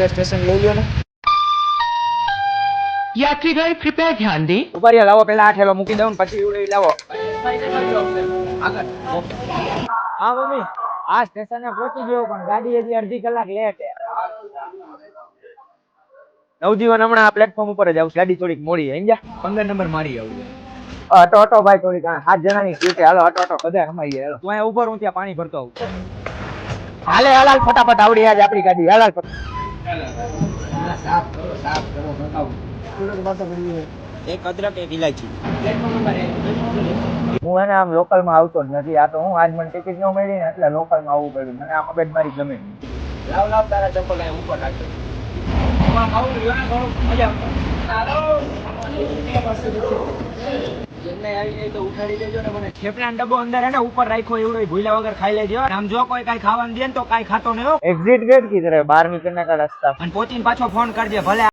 Railway station લઈ લ્યો ને. યાત્રીગણ કૃપયા ધ્યાન દે. ઉપાડી લાવો પહેલા આ ઠેલો મૂકી દઉં પછી ઉડી લાવો. હા મમ્મી આ સ્ટેશને પહોંચી ગયો પણ ગાડી હજી અડધી કલાક લેટ નવજીવન હમણાં આ પ્લેટફોર્મ ઉપર જ આવશે. ગાડી થોડીક મોડી સમજ્યા? પંદર નંબર મારી આવું ઓટો ઓટો ભાઈ થોડીક સાત જણાની સીટે હાલો ઓટો ઓટો બધા અમારી હાલો. તું અહીંયા હું ત્યાં પાણી ભરતો આવું. હાલે હાલ ફટાફટ આવડી આજ આપણી ગાડી હાલ ફટાફટ એક અદરક એક ઇલાયચી હું એને આમ લોકલમાં આવતો જ નથી. આ તો હું આજ મને ટિકિટ ન મળી ને એટલે લોકલમાં આવવું પડ્યું. મને આ મગજ મારી ગમે લાવ લાવ તારા ચપ્પલ અહીં ઉપર રાખજો. આવી જાય તો ઉઠાડી દેજો ને મને ડબ્બો અંદર હે ને ઉપર રાખ્યો એવડો ભૂલા વગર ખાઈ લેજો. આમ જો કોઈ કાઈ ખાવાનું દે ને તો કાઈ ખાતો નહીં એક્ઝિટ ગેટ કી તરફ 12 મી કા રસ્તા. અને પોચીને પાછો ફોન કરજે ભલે